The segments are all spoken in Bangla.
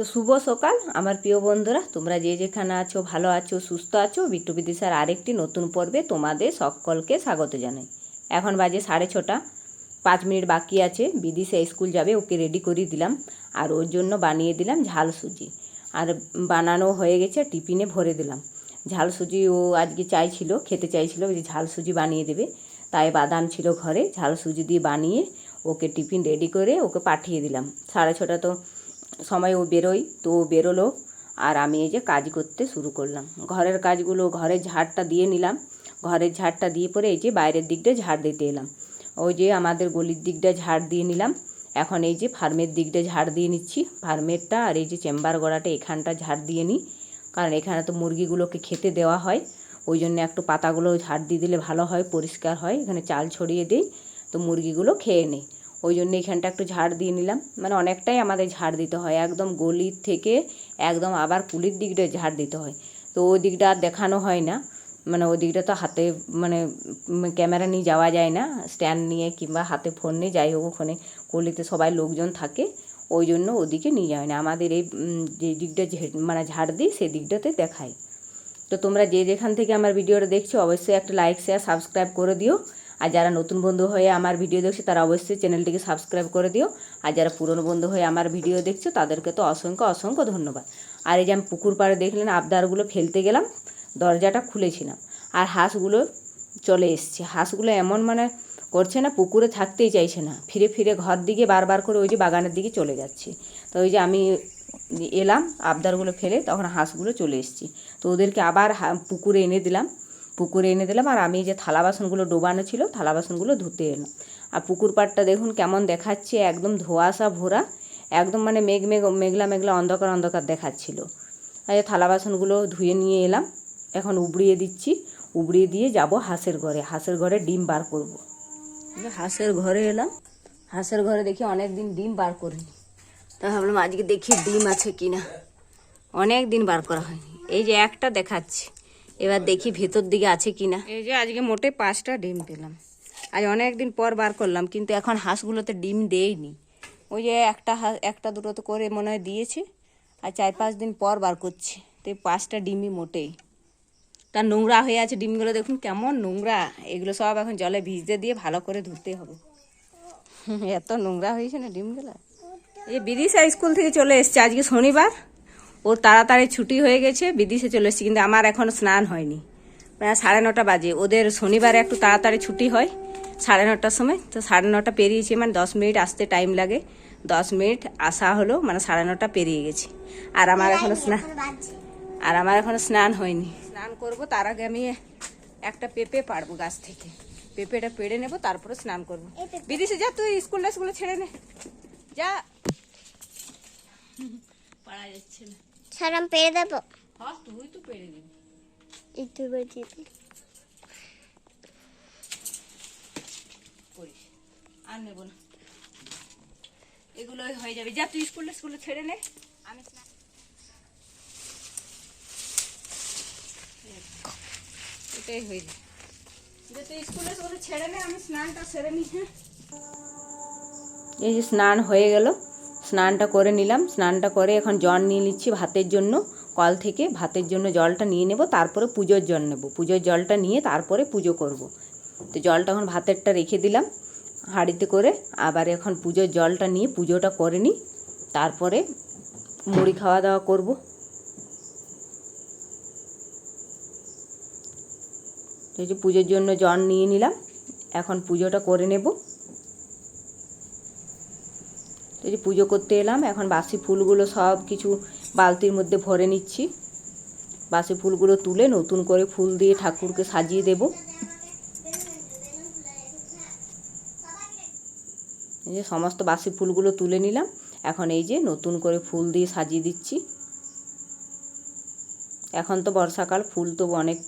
তো শুভ সকাল, আমার প্রিয় বন্ধুরা। তোমরা যে যেখানে আছো, ভালো আছো, সুস্থ আছো, বিট্টু বিদিশার আরেকটি নতুন পর্বে তোমাদের সকলকে স্বাগত জানাই। এখন বাজে সাড়ে ছটা, পাঁচ মিনিট বাকি আছে, বিদিশা স্কুল যাবে, ওকে রেডি করে দিলাম, আর ওর জন্য বানিয়ে দিলাম ঝাল সুজি। আর বানানো হয়ে গেছে, টিফিনে ভরে দিলাম। ঝাল সুজি ও আজকে চাইছিল, খেতে চাইছিল যে ঝাল সুজি বানিয়ে দেবে। তাই বাদাম ছিল ঘরে, ঝাল সুজি দিয়ে বানিয়ে ওকে টিফিন রেডি করে ওকে পাঠিয়ে দিলাম। সাড়ে ছটা তো সময় ও বেরোয়, তো ও বেরোলো আর আমি এই যে কাজ করতে শুরু করলাম। ঘরের কাজগুলো, ঘরের ঝাড়টা দিয়ে নিলাম। ঘরের ঝাড়টা দিয়ে পরে এই যে বাইরের দিকটা ঝাড় দিতে এলাম। ওই যে আমাদের গলির দিকটা ঝাড় দিয়ে নিলাম। এখন এই যে ফার্মের দিকটা ঝাড় দিয়ে নিচ্ছি। ফার্মেরটা আর এই যে চেম্বার গড়াটা, এখানটা ঝাড় দিয়ে নিই। কারণ এখানে তো মুরগিগুলোকে খেতে দেওয়া হয়। ওই জন্য একটু পাতাগুলো ঝাড় দিয়ে দিলে ভালো হয়, পরিষ্কার হয়। এখানে চাল ছড়িয়ে দিই, তো মুরগিগুলো খেয়ে নেয় ওই জন্য এখানটা একটু ঝাড় দিয়ে নিলাম। মানে অনেকটাই আমাদের ঝাড় দিতে হয়। একদম গলির থেকে একদম আবার কুলির দিকটা ঝাড় দিতে হয়। তো ওই দিকটা আর দেখানো হয় না। মানে ওই দিকটা তো হাতে মানে ক্যামেরা নিয়ে যাওয়া যায় না। স্ট্যান্ড নিয়ে কিংবা হাতে ফোন নিয়ে যাই হোক ওখানে। কলিতে সবাই লোকজন থাকে। ওই জন্য ওদিকে নিয়ে যাওয়া হয় না। আমাদের এই যে দিকটা মানে ঝাড় দিই, সেই দিকটাতে দেখাই। তো তোমরা যে যেখান থেকে আমার ভিডিওটা দেখছ, অবশ্যই একটা লাইক শেয়ার সাবস্ক্রাইব করে দিও। আর যারা নতুন বন্ধু হয়ে আমার ভিডিও দেখছে, তারা অবশ্যই চ্যানেলটিকে সাবস্ক্রাইব করে দিও। আর যারা পুরনো বন্ধু হয়ে আমার ভিডিও দেখছ, তাদেরকে তো অসংখ্য অসংখ্য ধন্যবাদ। আর এই যে আমি পুকুর পাড়ে দেখলেন, আবদারগুলো ফেলতে গেলাম, দরজাটা খুলেছিলাম। আর হাঁসগুলো চলে এসছে। হাঁসগুলো এমন মানে করছে না, পুকুরে থাকতেই চাইছে না। ফিরে ফিরে ঘর দিকে বারবার করে ওই যে বাগানের দিকে চলে যাচ্ছে। তো ওই যে আমি এলাম, আবদারগুলো ফেলে তখন হাঁসগুলো চলে এসেছি। তো ওদেরকে আবার পুকুরে এনে দিলাম। পুকুরে এনে দিলাম। আর আমি যে থালা বাসনগুলো ডোবানো ছিল, থালা বাসনগুলো ধুতে এলাম। আর পুকুর পাড়টা দেখুন কেমন দেখাচ্ছে, একদম ধোঁয়াশা ভরা, একদম মানে মেঘ মেঘ, মেঘলা মেঘলা অন্ধকার অন্ধকার দেখাচ্ছিল। আর থালা বাসনগুলো ধুয়ে নিয়ে এলাম, এখন উবড়িয়ে দিচ্ছি। উবড়িয়ে দিয়ে যাব হাঁসের ঘরে। হাঁসের ঘরে ডিম বার করব। হাঁসের ঘরে এলাম। হাঁসের ঘরে দেখি অনেক দিন ডিম বার করিনি। তা ভাবলাম আজকে দেখি ডিম আছে কিনা। অনেক দিন বার করা হয়নি। এই যে একটা দেখাচ্ছি। এবার দেখি ভেতর দিকে আছে কিনা। এই যে আজকে মোটে পাঁচটা ডিম পেলাম। আজ অনেক দিন পর বার করলাম, কিন্তু এখন হাঁসগুলোতে ডিম দেয়নি ওই যে একটা হাঁস, একটা দুটো তো করে মনে হয় দিয়েছে, আর চার পাঁচ দিন পর বার করছে। তো পাঁচটা ডিমই মোটেই। তার নোংরা হয়ে আছে ডিমগুলো, দেখুন কেমন নোংরা। এগুলো সব এখন জলে ভিজতে দিয়ে ভালো করে ধুতে হবে। এত নোংরা হয়েছে না ডিমগুলো? এই বিদিশা স্কুল থেকে চলে এসছে আজকে শনিবার। ওর তাড়াতাড়ি ছুটি হয়ে গেছে বিদেশে চলে এসছে কিন্তু আমার এখনও স্নান হয়নি। প্রায় সাড়ে নটা বাজে। ওদের শনিবারে একটু তাড়াতাড়ি ছুটি হয় সাড়ে নটার সময়। তো সাড়ে নটা পেরিয়েছি মানে দশ মিনিট আসতে টাইম লাগে। দশ মিনিট আসা হলো মানে সাড়ে নটা পেরিয়ে গেছে। আর আমার এখনও স্নান আর আমার এখনও স্নান হয়নি। স্নান করব তার আগে আমি একটা পেঁপে পাড়বো গাছ থেকে। পেঁপেটা পেড়ে নেব তারপরে স্নান করব। বিদেশে যা তুই স্কুল স্কুলে ছেড়ে নে। যা। পাড়া যাচ্ছে না। সারাম পেরে দেবো। হ্যাঁ তুই তো দিবি। করিস। আর নেব না। এগুলোই হয়ে যাবে। যা তুই স্কুলে স্কুলে ছেড়ে নে। আমি এটাই হয়ে যাবে। যে তুই স্কুলে স্কুলে ছেড়ে নে আমি স্নানটা সেরে নিই হ্যাঁ। এই যে স্নান হয়ে গেল। স্নানটা করে নিলাম। স্নানটা করে এখন জল নিয়ে নিচ্ছি ভাতের জন্য। কল থেকে ভাতের জন্য জলটা নিয়ে নেব, তারপরে পুজোর জল নেব। পুজোর জলটা নিয়ে তারপরে পুজো করব। তো জলটা এখন ভাতেরটা রেখে দিলাম হাঁড়িতে করে। আবার এখন পুজোর জলটা নিয়ে পুজোটা করে নিই। তারপরে মুড়ি খাওয়া দাওয়া করব। পুজোর জন্য জল নিয়ে নিলাম। এখন পুজোটা করে নেব। যে পুজো করতে এলাম। এখন বাসি ফুলগুলো সব কিছু বালতির মধ্যে ভরে নিচ্ছি। বাসি ফুলগুলো তুলে নতুন করে ফুল দিয়ে ঠাকুরকে সাজিয়ে দেব। এই যে সমস্ত বাসি ফুলগুলো তুলে নিলাম। এখন এই যে নতুন করে ফুল দিয়ে সাজিয়ে দিচ্ছি। এখন তো বর্ষাকাল, ফুল তো অনেক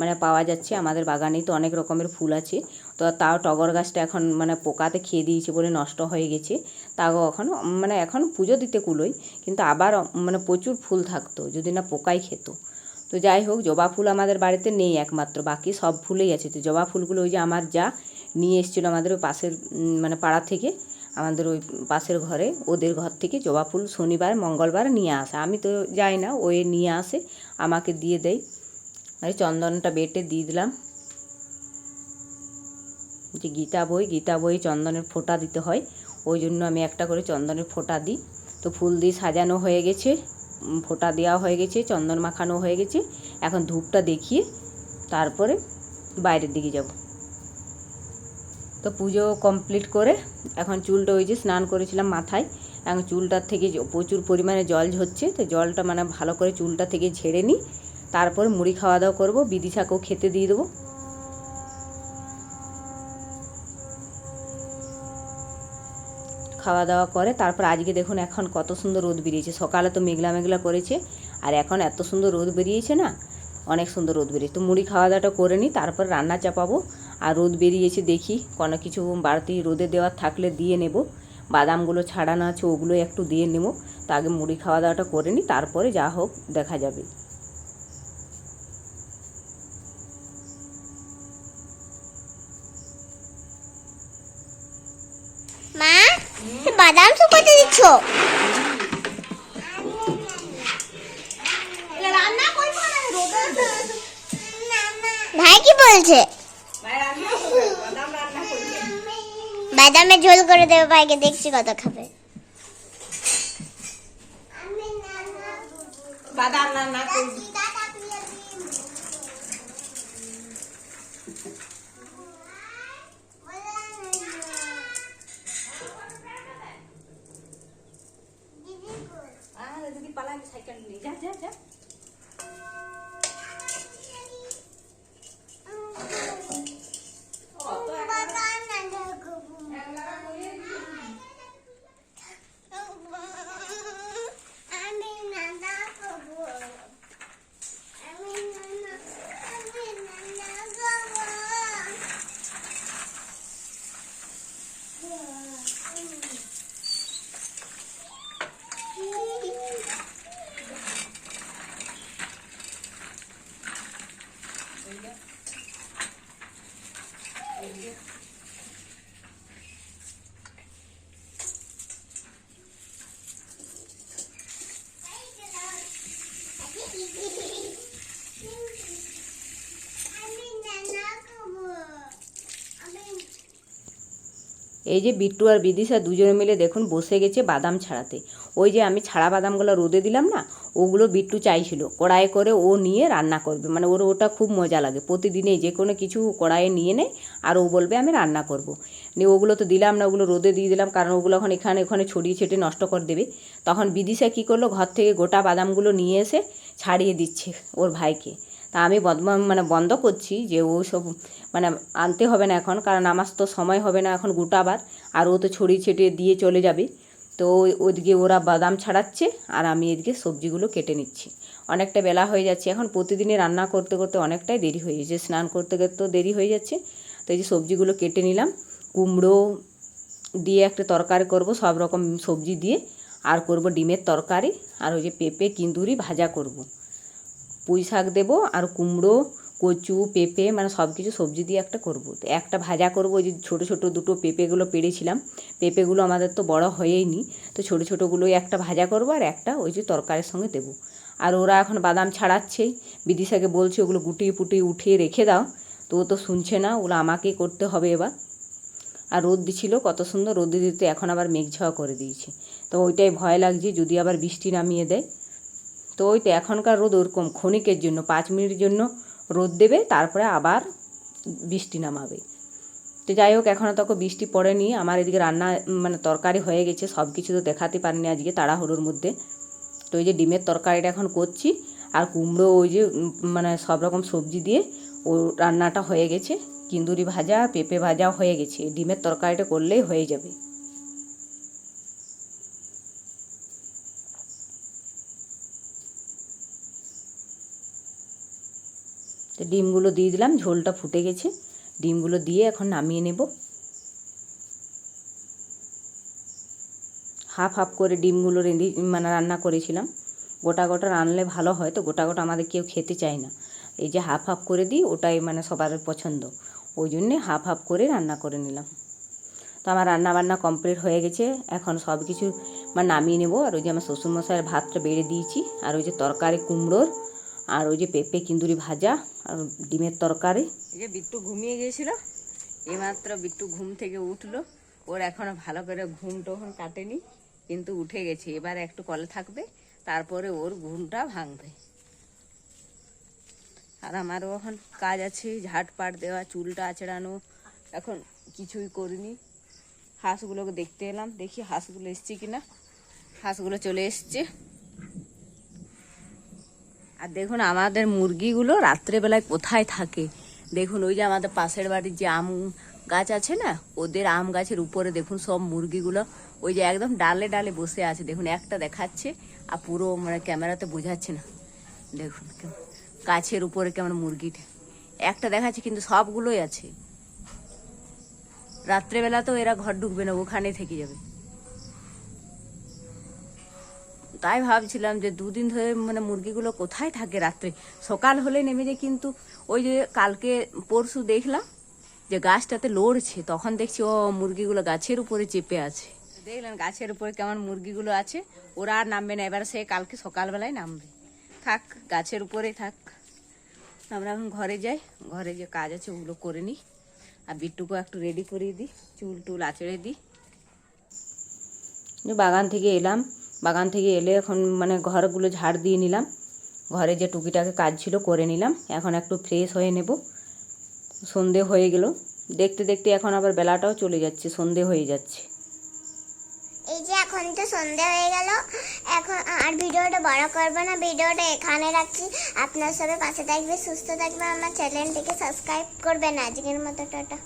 মানে পাওয়া যাচ্ছে। আমাদের বাগানেই তো অনেক রকমের ফুল আছে। তো তাও টগর গাছটা এখন মানে পোকাতে খেয়ে দিয়েছে বলে নষ্ট হয়ে গেছে। তাও এখন মানে এখন পুজো দিতে কুলোই, কিন্তু আবার মানে প্রচুর ফুল থাকতো, যদি না পোকাই খেত। তো যাই হোক, জবা ফুল আমাদের বাড়িতে নেই একমাত্র, বাকি সব ফুলেই আছে। তো জবা ফুলগুলো ওই যে আমার যা নিয়ে এসেছিল আমাদের ওই পাশের মানে পাড়া থেকে, আমাদের ওই পাশের ঘরে, ওদের ঘর থেকে জবা ফুল শনিবার, মঙ্গলবার নিয়ে আসে। আমি তো যাই না ওই নিয়ে আসে, আমাকে দিয়ে দেয়। এই চন্দনটা বেটে দিয়ে দিলাম। যে গীতা বই গীতা বই চন্দনের ফোঁটা দিতে হয়। ওই জন্য আমি একটা করে চন্দনের ফোঁটা দিই। তো ফুল দিয়ে সাজানো হয়ে গেছে ফোঁটা দেওয়া হয়ে গেছে, চন্দন মাখানো হয়ে গেছে। এখন ধূপটা দেখিয়ে তারপরে বাইরের দিকে যাব। তো পুজো কমপ্লিট করে এখন চুলটা ওই যে স্নান করেছিলাম মাথায়। এখন চুলটার থেকে প্রচুর পরিমাণে জল ঝরছে, তো জলটা মানে ভালো করে চুলটা থেকে ঝেড়ে নিই। তারপর মুড়ি খাওয়া দাওয়া করব, বিদিশাকেও খেতে দিয়ে দেবো। খাওয়া দাওয়া করে, তারপর আজকে দেখুন এখন কত সুন্দর রোদ বেরিয়েছে। সকালে তো মেঘলা মেঘলা করেছে, আর এখন এত সুন্দর রোদ বেরিয়েছে না, অনেক সুন্দর রোদ বেরিয়েছে। তো মুড়ি খাওয়া দাওয়াটা করে নিই, তারপর রান্না চাপাবো, আর রোদ বেরিয়েছে দেখি, কোনো কিছু বাড়তি রোদে দেওয়ার থাকলে দিয়ে নেব। বাদামগুলো ছাড়ানো আছে, ওগুলো একটু দিয়ে নেব। তো আগে মুড়ি খাওয়া দাওয়াটা করে নিই, তারপরে যা হোক দেখা যাবে মা তুমি বাদাম শুকাতে দিচ্ছ ভাই কি বলছে? বাদামে ঝোল করে দেবে ভাইকে দেখছি কত খাবে। বাদাম রান্না দিদি পালা সাইকেল নিয়ে। যা যা যা আমি নানা খাব আমি নানা আমি নানা খাব আমি নানা খাব আমি এই যে বিট্টু আর বিদিশা দুজনে মিলে দেখুন বসে গেছে বাদাম ছাড়াতে। ওই যে আমি ছাড়া বাদামগুলো রোদে দিলাম না, ওগুলো বিট্টু চাইছিল। কড়াইয়ে করে ও নিয়ে রান্না করবে। মানে ওর ওটা খুব মজা লাগে। প্রতিদিনে যে কোনো কিছু কড়াইয়ে নিয়ে নেয় আর ও বলবে, আমি রান্না করব। নিয়ে ওগুলো তো দিলাম না, ওগুলো রোদে দিয়ে দিলাম, কারণ ওগুলো এখন এখানে, ওখানে ছড়িয়ে ছেটে নষ্ট করে দেবে। তখন বিদিশা কী করল? ঘর থেকে গোটা বাদামগুলো নিয়ে এসে ছাড়িয়ে দিচ্ছে ওর ভাইকে। তা আমি বদমা মানে বন্ধ করছি যে ও সব মানে আনতে হবে না এখন, কারণ আমার তো সময় হবে না এখন গোটাবার, আর ও তো ছড়িয়ে ছিটিয়ে দিয়ে চলে যাবে। তো ওদিকে ওরা বাদাম ছাড়াচ্ছে, আর আমি এদিকে সবজিগুলো কেটে নিচ্ছি। অনেকটা বেলা হয়ে যাচ্ছে, এখন প্রতিদিনই রান্না করতে করতে অনেকটাই দেরি হয়ে যাচ্ছে, স্নান করতে করতেও দেরি হয়ে যাচ্ছে। তো এই যে সবজিগুলো কেটে নিলাম, কুমড়ো দিয়ে একটা তরকারি করব, সব রকম সবজি দিয়ে, আর করব ডিমের তরকারি, আর ওই যে পেঁপে, কিন্দুরি ভাজা করব। পুঁই শাক দেবো আর কুমড়ো, কচু, পেঁপে মানে সব কিছু সবজি দিয়ে একটা করব। তো একটা ভাজা করব ওই যে ছোটো ছোটো দুটো পেঁপেগুলো পেড়েছিলাম। পেঁপেগুলো আমাদের তো বড় হয়েই নি তো ছোটো ছোটোগুলোই একটা ভাজা করব আর একটা ওই যে তরকারির সঙ্গে দেবো। আর ওরা এখন বাদাম ছাড়াচ্ছেই। বিদিশাকে বলছে ওগুলো গুটিয়ে পুটিয়ে উঠিয়ে রেখে দাও। তো ও তো শুনছে না, ওগুলো আমাকেই করতে হবে এবার। আর রোদ দিছিল, কত সুন্দর রোদ দিতে এখন আবার মেঘ ঝাওয়া করে দিয়েছে। তো ওইটাই ভয় লাগছে, যদি আবার বৃষ্টি নামিয়ে দেয়। তো ওই তো এখনকার রোদ ওরকম, ক্ষণিকের জন্য, পাঁচ মিনিটের জন্য রোদ দেবে, তারপরে আবার বৃষ্টি নামাবে। তো যাই হোক এখনও তখন বৃষ্টি পড়েনি, আমার এদিকে রান্না মানে তরকারি হয়ে গেছে সব কিছু তো দেখাতে পারিনি আজকে তাড়াহুড়োর মধ্যে। তো ওই যে ডিমের তরকারিটা এখন করছি, আর কুমড়ো ওই যে মানে সব রকম সবজি দিয়ে ও রান্নাটা হয়ে গেছে। কিন্দুরি ভাজা, পেঁপে ভাজা হয়ে গেছে, ডিমের তরকারিটা করলেই হয়ে যাবে। তো ডিমগুলো দিয়ে দিলাম, ঝোলটা ফুটে গেছে। ডিমগুলো দিয়ে এখন নামিয়ে নেব। হাফ হাফ করে ডিমগুলো রেঁধে মানে রান্না করেছিলাম। গোটা গোটা রানলে ভালো হয়, তো গোটা গোটা আমাদের কেউ খেতে চায় না। এই যে হাফ হাফ করে দিই, ওটাই মানে সবার পছন্দ। ওই জন্যে হাফ হাফ করে রান্না করে নিলাম। তো আমার রান্না বান্না কমপ্লিট হয়ে গেছে। এখন সব কিছু মানে নামিয়ে নেব। আর ওই যে আমার শ্বশুরমশাইয়ের ভাতটা বেড়ে দিয়েছি। আর ওই যে তরকারি কুমড়োর আর ওই যে পেঁপে কিন্দুরি ভাজা আর ডিমের তরকারি। যে বিট্টু ঘুমিয়ে গিয়েছিল, এইমাত্র বিট্টু ঘুম থেকে উঠল। ওর এখনও ভালো করে ঘুম টোহন কাটেনি, কিন্তু উঠে গেছে। এবার একটু কলে থাকবে, তারপরে ওর ঘুমটা ভাঙবে। আর আমারও এখন কাজ আছে, ঝাটপাট দেওয়া, চুলটা আঁচড়ানো। এখন কিছুই করিনি। হাঁসগুলোকে দেখতে এলাম, দেখি হাঁসগুলো এসছে কিনা। হাঁসগুলো চলে এসছে। আর দেখুন আমাদের মুরগিগুলো রাত্রেবেলায় কোথায় থাকে। দেখুন ওই যে আমাদের পাশের বাড়ির যে আম গাছ আছে না, ওদের আম গাছের উপরে দেখুন সব মুরগিগুলো ওই যে একদম ডালে ডালে বসে আছে। দেখুন একটা দেখাচ্ছে আর পুরো মানে ক্যামেরাতে বোঝাচ্ছে না। দেখুন গাছের উপরে কেমন মুরগিটা। একটা দেখাচ্ছে কিন্তু সবগুলোই আছে। রাত্রেবেলা তো এরা ঘর ঢুকবে না ওখানে থেকে যাবে। তাই ভাবছিলাম যে দুদিন ধরে মানে মুরগিগুলো কোথায় থাকে রাত্রে? সকাল হলে নেমে যায় কিন্তু ওই যে কালকে পরশু দেখলাম যে গাছটাতে লড়ছে। তখন দেখছি, ও মুরগিগুলো গাছের উপরে চেপে আছে। দেখলেন গাছের উপরে কেমন মুরগিগুলো আছে। ওরা আর নামবে না। এবার সে কালকে সকালবেলায় নামবে। থাক, গাছের উপরেই থাক। আমরা এখন ঘরে যাই। ঘরে যে কাজ আছে ওগুলো করে নিই। আর বিট্টুকেও একটু রেডি করিয়ে দিই। চুল টুল আঁচড়ে দিই। বাগান থেকে এলাম। বাগান থেকে এলে এখন মানে ঘরগুলো ঝাড় দিয়ে নিলাম। ঘরে যে টুকিটাকে কাজ ছিল করে নিলাম। এখন একটু ফ্রেশ হয়ে নেব। সন্ধে হয়ে গেল। দেখতে দেখতে এখন আবার বেলাটাও চলে যাচ্ছে, সন্ধে হয়ে যাচ্ছে। এই যে এখন তো সন্ধে হয়ে গেল। এখন আর ভিডিওটা বড় করব না। ভিডিওটা এখানে রাখছি। আপনার সবাই পাশে থাকবে, সুস্থ থাকবে। আমার চ্যানেলটিকে সাবস্ক্রাইব করবেন। আজকের মতো, টাটা।